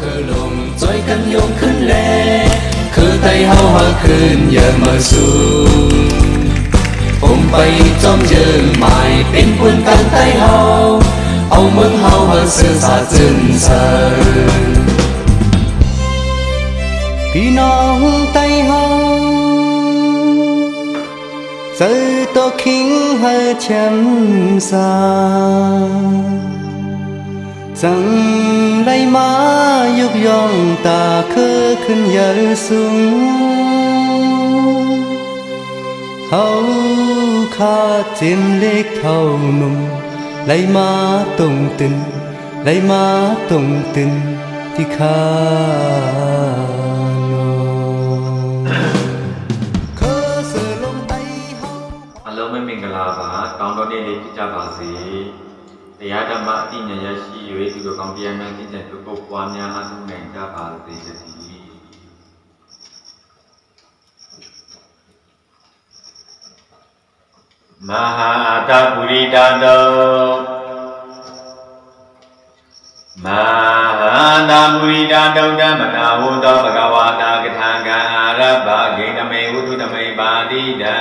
คือลงจอยกันยงขึ้นแลคือไตเฮาหาขึ้นอย่ามาสูผมไปจอมเยืนหมายเป็นปุ่นกันไตเฮาเอาเมืองเฮาหาสื่อสาจึงเสริพี่น้องไตเฮาเจอตัวคิงเฮอแชมสา สังไรมายกย่องตาเคือขึ้นยืาสูงเฮาคาเจมเล็กเท่านุ่มไลมาตรงตึนไลมาตรงตึนที่ข้าน่อันเริ่มไม่มิงกลาบาตอนตอนนี้ดีที่จะบาสี တရားဓမ္မအတိညာရရှိ၍ဒီလိုကောင်းတရားများကျင့်ကြံပြုဖို့ပွားများအားထုတ်နိုင်ကြပါစေတည်းမဟာအတ္တပုရိတတောမဟာနာမုရိတတုံဓမ္မနာဟုသောဘဂဝတာကထာကံအာရဘဂိဏမေဝုထုတမေပါတိတံ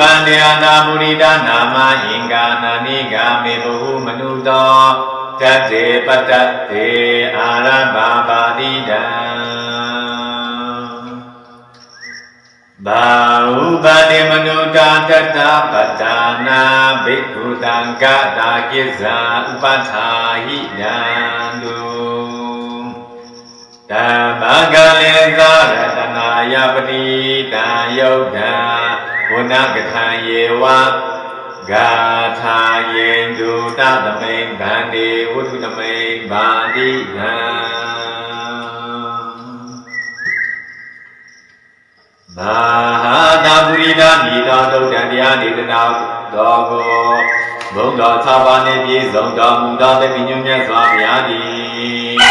ဒုဗန္တယနာမုရိတနာမအင်္ဂာနာနိဂာမေဘဟုမနုသောတတ္တေပတ္တတေအာရဘပါတိတံဘာဥပါတိမနုတာတတပတ္တာနာဘိက္ခုတံကတာကိစ္ဆာဥပထာဟိယံတုတမ္မကလေသာရတနာယပတိတံယုတ်တံ ဝနကထံယေဝဂါထာယေတုတသမိန်ဗန္တိဝုထုသမိန်ဗန္တိနံမဟာတာပုရိဒမိတော်သုတ်တံတရားဒေသနာတော်ကိုဘုံတော်၆ပါးနှင့်ပြည့်စုံတော်မူသောတပိညုမြတ်စွာဘုရားသည်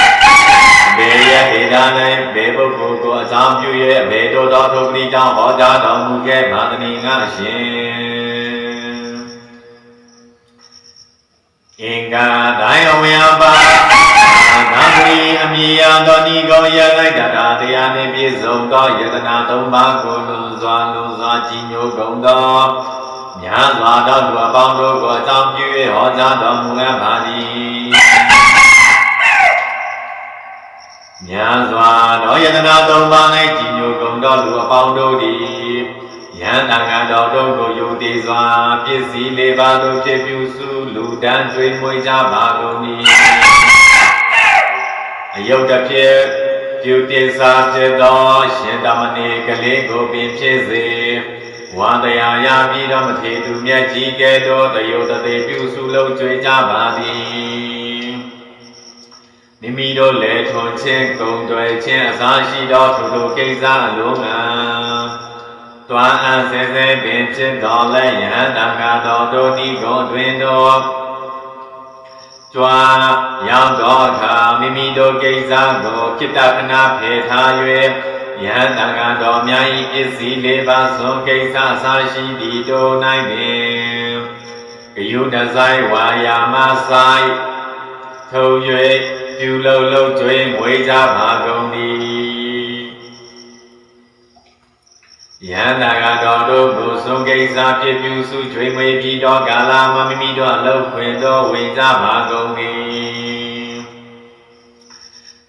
ဘေရဒေတာ၌ဘေပုဂ္ဂိုလ်ကိုအကြောင်းပြု၍ဘေတို့သောထုပတိကြောင့်ဟောကြားတော်မူခဲ့ပါသည်ငါရှင်အင်္ဂါတိုင်းအဝေယပါနာမီအမိယသောဤကောရလိုက်တာတရားနှင့်ပြည့်စုံသောယတနာသုံးပါးကိုလွန်စွာလွန်စွာကြည်ညိုကုန်သောညာစွာသောလူအပေါင်းတို့ကိုအကြောင်းပြု၍ဟောကြားတော်မူအပ်ပါသည် ညာစွာသောယတနာသုံးပါး၌ကြည်ညိုကုန်သောလူအပေါင်းတို့သည်ယန္တငါတော်တို့ကိုယုံတည်စွာပစ္စည်းလေးပါးတို့ဖြစ်ပြုစုလူတန်းကျွေးမွေးကြပါကုန်၏အယုတ်တစ်ဖြစ်ပြုတည်စာဖြစ်သောရှင်တမဏေကလေးကိုပင်ဖြစ်စေဝန္တရားရပြီးတော့မထေသူမြတ်ကြီးကဲ့သို့တယုတ်တည်းပြုစုလုံးကျွေးကြပါသည် မိမိတို့လည်းထွန်ချင်းဂုံတွေချင်းအစားရှိသောထိုထိုကိစ္စအလုံးငါတွားအပ်စေစေပင်ဖြစ်တော်လဲယဟန္တာကတော်တို့ဒီကိုတွင်တော်ကြွားရောက်သောအခါမိမိတို့ကိစ္စကိုကိတ္တကနာဖေထား၍ယဟန္တာကတော်များ၏ပစ္စည်းလေးပါးဆုံးကိစ္စအစားရှိသည်တို့၌ပင်ဂယုဏဆိုင်ဝါယာမဆိုင်ထုံ၍ ပြုလုံလုံကျွေးမွေးကြပါကုန်သည်ယန္တာကတော်တို့ကိုဆုံးကိစ္စဖြစ်ပြုစုကျွေးမွေးပြီးတော့ကာလမမိမိတို့အလုတ်ခွင်တော်ဝင်ကြပါကုန်သည်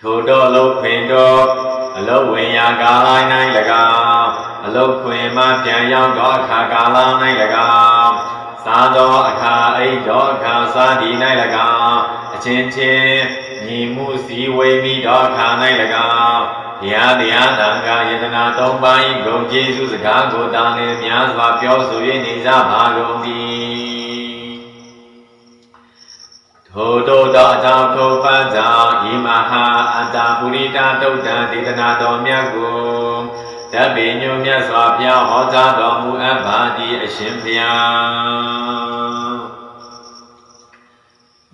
ထိုတော်အလုတ်ခွင်တော်အလုတ်ဝင်ရာကာလ၌၎င်းအလုတ်ခွင်မှပြန်ရောက်သောအခါကာလ၌၎င်းစားသောအခါအိတ်သောအခါစားဒီ၌၎င်းအချင်းချင်း ညီမှုစည်းဝေးမိသောအခါ၌၎င်းဘုရားတရားတန်ခါယတနာသုံးပါး၏ဂုဏ်ကျေးဇူးစကားကိုတာလင်များစွာပြောဆို၍နေကြပါကုန်သည်ထိုတို့သောအကြောင်းထိုပန်းကြောင့်ဤမဟာအတ္တပုရိတတုတ်တံဒေသနာတော်မြတ်ကိုတပ္ပိညုမြတ်စွာဘုရားဟောကြားတော်မူအပ်ပါသည်အရှင်ဘုရား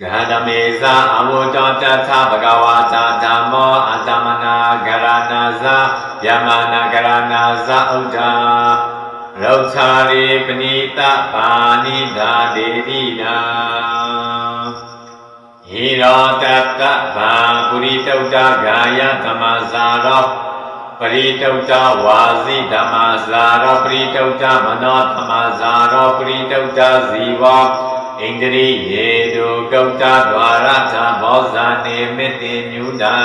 ဂဟတမေဇာအဝုတ္တတထဘဂဝါတာဓမ္မောအတ္တမနာဂရဏဇာယမနာဂရဏဇာဥဒ္ဓပရောချာရိပဏိတပါဏိတာဒေတိနာဟိရောတတ္တဗာပုရိတုတ်တဂာယသမ္မာဇာရောပရိတုတ်တဝါစီဓမ္မာဇာရောပရိတုတ်တမနောဓမ္မာဇာရောပရိတုတ်တဇီဝ ဣန္ဒြိယေတုကုတ်တဒွါရသမောဇာနေမေတ္တိညုတာ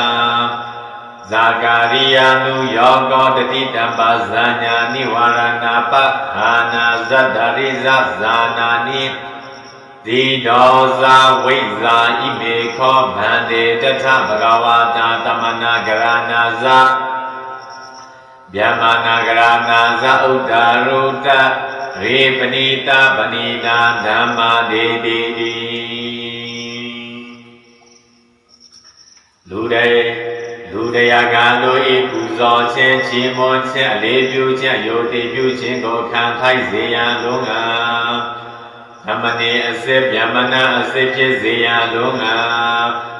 ဇာကာရိယာနုယောကောတတိတံပါဇာညာနိဝရဏပခာနာဇတ္တရိဇဇာနာနိဒီဒောဇာဝိဇာဣမေခောဗန္တေတထဘဂဝါတာတမနာဂရဏာဇဗျမနာဂရဏာဇဥဒ္ဒါရုတ ရေပဏိတာပဏိတာဓမ္မာဒေတိတိလူတွေလူတရားကတို့ဤပူဇော်ခြင်းချီးမွမ်းခြင်းအလေးပြုခြင်းယုတ်တိပြုခြင်းကိုခံထိုက်စေရန်လုံးငါသမဏေအစစ်ဗျမနာအစစ်ဖြစ်စေရန်လုံးငါ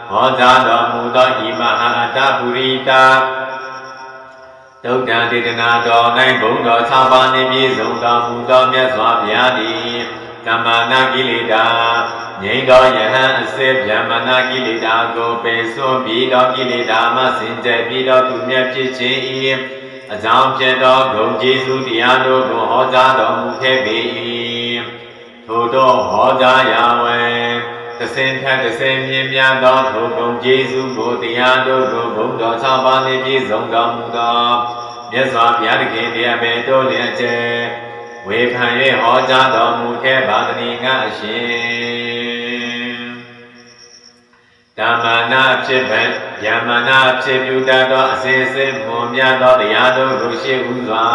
ဟောကြားတော်မူသောဤမဟာအတ္တပုရိတာ ဒုက္ခဒေသနာတော်၌ဘုံတော်၆ပါးနှင့်ပြည့်စုံတော်မူသောမြတ်စွာဘုရားသည်ကမ္မာနာကိလေသာငြိမ်းသောယဟန်အစစ်ဗျမနာကိလေသာကိုပယ်စွန့်ပြီးသောကိလေသာမှစင်ကြယ်ပြီးသောသူမြတ်ဖြစ်ခြင်း၏အကြောင်းဖြစ်သောဂုဏ်ကျေးဇူးတရားတို့ကိုဟောကြားတော်မူခဲ့ပေ၏ထိုသောဟောကြားရာဝဲ တစင်ထက်တစင်မြင်များသောထိုဂုဏ်ကျေးဇူးကိုတရားတို့ကိုဘုံတော်၆ပါးနှင့်ပြည့်စုံတော်မူသောမြတ်စွာဘုရားတခင်တရားပေတို့လျက်ကျဲဝေဖန်၍ဟောကြားတော်မူခဲ့ပါသည်ငါအရှင်ဓမ္မနာဖြစ်ပဲယမနာဖြစ်ပြုတတ်သောအစဉ်စဉ်မွန်မြတ်သောတရားတို့ကိုရှေ့ဥစွာ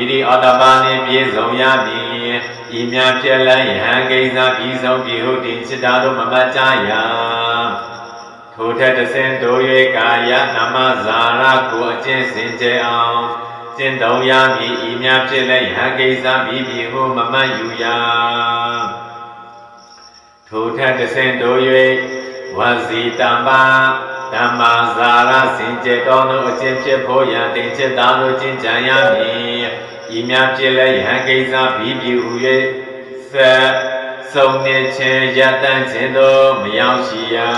ဤဒီဩတ္တပါနှင့်ပြည့်စုံရမည်ဤမြတ်ဖြစ်လဲယဟန်ကိစ္စပြီးဆုံးပြီဟုတင်စိတ္တာတို့မမတ်ကြရထိုထက်တဆင်တို့၍ကာယနာမဇာရကိုအကျင့်စင်ကြယ်အောင်ကျင့်တော်ရမည်ဤမြတ်ဖြစ်လဲယဟန်ကိစ္စပြီးပြီဟုမမတ်ယူရထိုထက်တဆင်တို့၍ဝစီတံပါ ဓမ္မာဇာရစင်ကြယ်တော်တို့အကျင့်ဖြစ်ဖို့ရန်တင်ချက်သားတို့ကျင့်ကြံရမည်ဤမြတ်ဖြစ်လဲယဟန်ကိစ္စပြီးပြီဟု၍သက်ဆုံးနေခြင်းရတန်ခြင်းတို့မရောက်ရှိရာ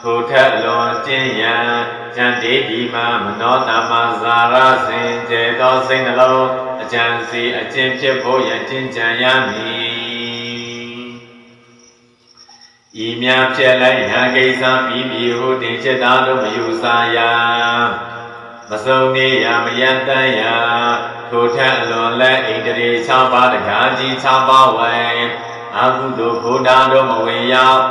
ထိုထက်လွန်ကျင့်ရန်ဉာဏ်တေဒီမှာမနောတမဇာရစင်ကြယ်သောစိတ်နှလုံးအကြံစီအကျင့်ဖြစ်ဖို့ရန်ကျင့်ကြံရမည် ဤမြတ်ဖြစ်လဲယဟန်ကိစ္စပြီးပြီဟုတင်ချက်သားတို့မယူဆရာမစုံနေရမယတန်ရထိုထက်အလွန်လဲဣန္ဒြေ6ပါးတကားကြီး6ပါးဝဲအကုသိုလ်ဘုဒ္ဓတို့မဝင်ရောက်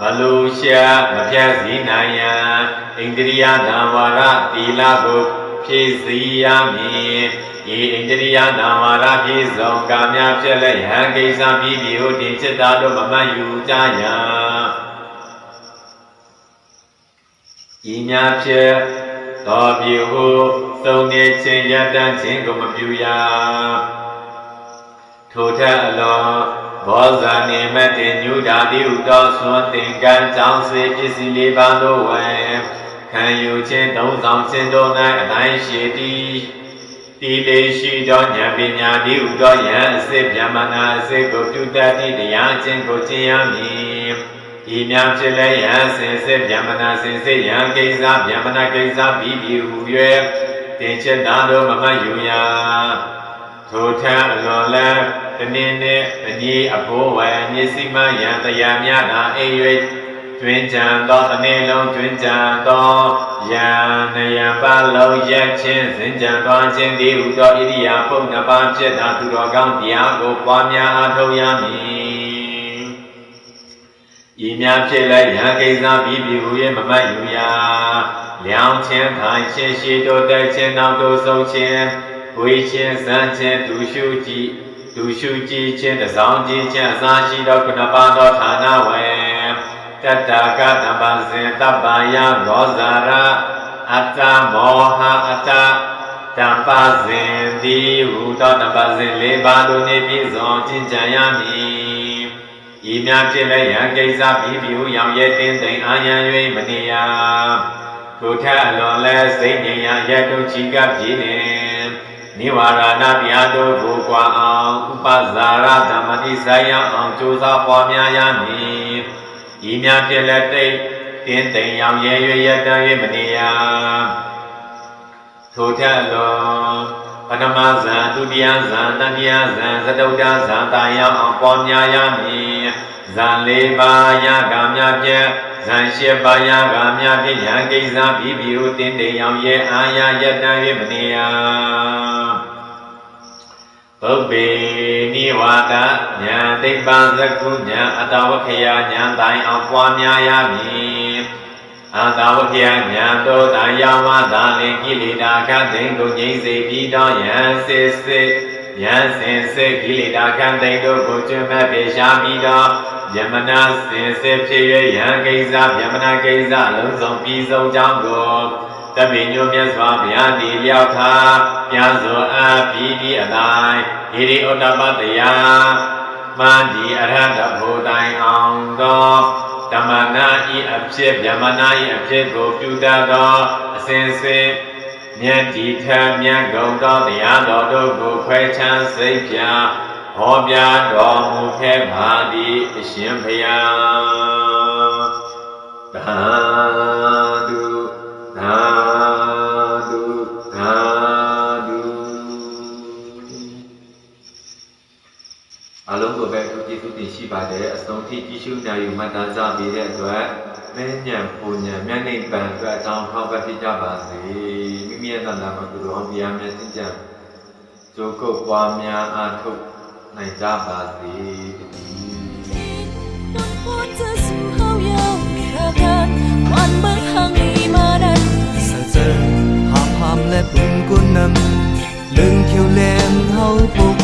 မလူရှာမပြတ်စည်းနိုင်ရန်ဣန္ဒြိယဓမ္ဝရတိလကို ဖြည့်စည်းရမည်ဤဣန္ဒြိယနာဝရပြည့်စုံကာမြဖြစ်လဲယဟန်ကိစ္စပြီးပြီဟုတင်จิตသားတို့မမှတ်ယူကြရဤများဖြစ်သောပြုဟုသုံးနေခြင်းရတန်းခြင်းကိုမပြုရထိုထက်အလွန်ဘောဇာနေမတေညုဓာတိဟုသောသွန်သင်္ကန်းကြောင့်စေပစ္စည်းလေးပါးတို့ဝေ ခံယူခြင်းသုံးဆောင်ခြင်းတို့၌အတိုင်းရှိသည်တိလေရှိသောဉာဏ်ပညာတိဟုသောယံအစစ်ဗျမနာအစစ်ကိုပြုတတ်သည့်တရားခြင်းကိုကျင့်ရမည်ဤများဖြစ်လဲယံစင်စစ်ဗျမနာစင်စစ်ယံကိစ္စဗျမနာကိစ္စပြီးပြီဟု၍တင်ချက်သားတို့မမှတ်ယူရထိုထံအလွန်လဲတနည်းနှင့်အညီအဘိုးဝယ်မျက်စိမှယံတရားများသာအိပ်၍ တွင်ကြံသောတစ်နေ့လုံးတွင်ကြံသောယံနယံပါလုံးရက်ချင်းစဉ်ကြံသွားခြင်းသည်ဟူသောဣရိယာပုဒ်နှစ်ပါးဖြစ်သောသူတော်ကောင်းတရားကိုပွားများအားထုတ်ရမည်ဤများဖြစ်လဲယံကိစ္စပြီးပြီဟူ၍မမတ်ယူရာလျောင်းခြင်းထိုင်ခြင်းရှိတိုးတက်ခြင်းနောက်သို့ဆုံးခြင်းဝေခြင်းစမ်းခြင်းဒုရှုကြည်ဒုရှုကြည်ခြင်းတစောင်းကြည်ခြင်းအစာရှိသောခုနပါသောဌာနဝေ တတ္တာကတပ္ပဇင်တပ္ပယရောဇာရအတ္တမောဟအတ္တတပ္ပဇင်တိဟူသောတပ္ပဇင်လေးပါးတို့နှင့်ပြည့်စုံကျင့်ကြံရမည်ဤများဖြစ်လဲယံကိစ္စပြီးပြီဟုရောင်ရဲတင်းသိမ်အာယံ၍မနေရထိုထက်အလွန်လဲစိတ်ငြိမ်ရာရက်တို့ချီကပ်ပြည်နေနိဝရဏတရားတို့ကိုကွာအောင်ဥပဇာရဓမ္မတိဆိုင်ရအောင်ကြိုးစားပွားများရမည် ဤများပြည့်လက်တိတ်တင်းတိမ်ရောင်ရဲရွရတန်၍မနေရထိုထက်လွန်ပထမဇန်ဒုတိယဇန်တတိယဇန်သတုတ္တဇန်တာယောင်အောင်ပွားများရမည်ဇန်၄ပါးရကများပြည့်ဇန်၈ပါးရကများပြည့်ရန်ကိစ္စပြီးပြီးဟုတင်းတိမ်ရောင်ရဲအာရယတန်၍မနေရ ဘုဗ္ဗေနိဝါဒညာသိပ္ပံသကုညာအတဝခယညာတိုင်အောင်ပွားများရမည်အတဝခယညာတောတယဝသာလင်ကိလေသာခသိင်ကိုငြိမ့်စေပြီးတော့ယံစစ်စစ်ယံစင်စစ်ကိလေသာခသိင်တို့ကိုကျွမ်းမဲ့ပေရှားပြီးတော့ယမနာစင်စစ်ဖြစ်၍ယံကိစ္စယမနာကိစ္စလုံးစုံပြီးဆုံးကြောင်းကို တပိညုမြတ်စွာဘုရားဒီလျောက်သာပြန်စွာအပြီးဒီအတိုင်းဟိရိဩတ္တပတ္တယာမန္ဒီအရဟတဘုတိုင်အောင်သောဓမ္မနာဤအဖြစ်ဗျမနာဤအဖြစ်ကိုပြုတတ်သောအစဉ်စဉ်မြတ်ဒီထမြတ်ဂုံသောတရားတော်တို့ကိုခွဲခြမ်းစိတ်ပြဟောပြတော်မူခဲ့ပါသည်အရှင်ဘုရားသာဓု ရှိပါတယ်အဆုံးထိကြီးရှုညာယူမှတ်သားကြပြီးတဲ့အတွက်မင်းညံပူညံမျက်နှိပ်ပံအတွက်အကြောင်းထောက်ပံ့ဖြစ်ကြပါစေမိမိရဲ့တဏ္ဍာမကုသိုလ်တရားမျက်စိကြံကြိုးကုပ်ပွားများအားထုတ်နိုင်ကြပါစေတည်း lưng kiều lên hâu bụng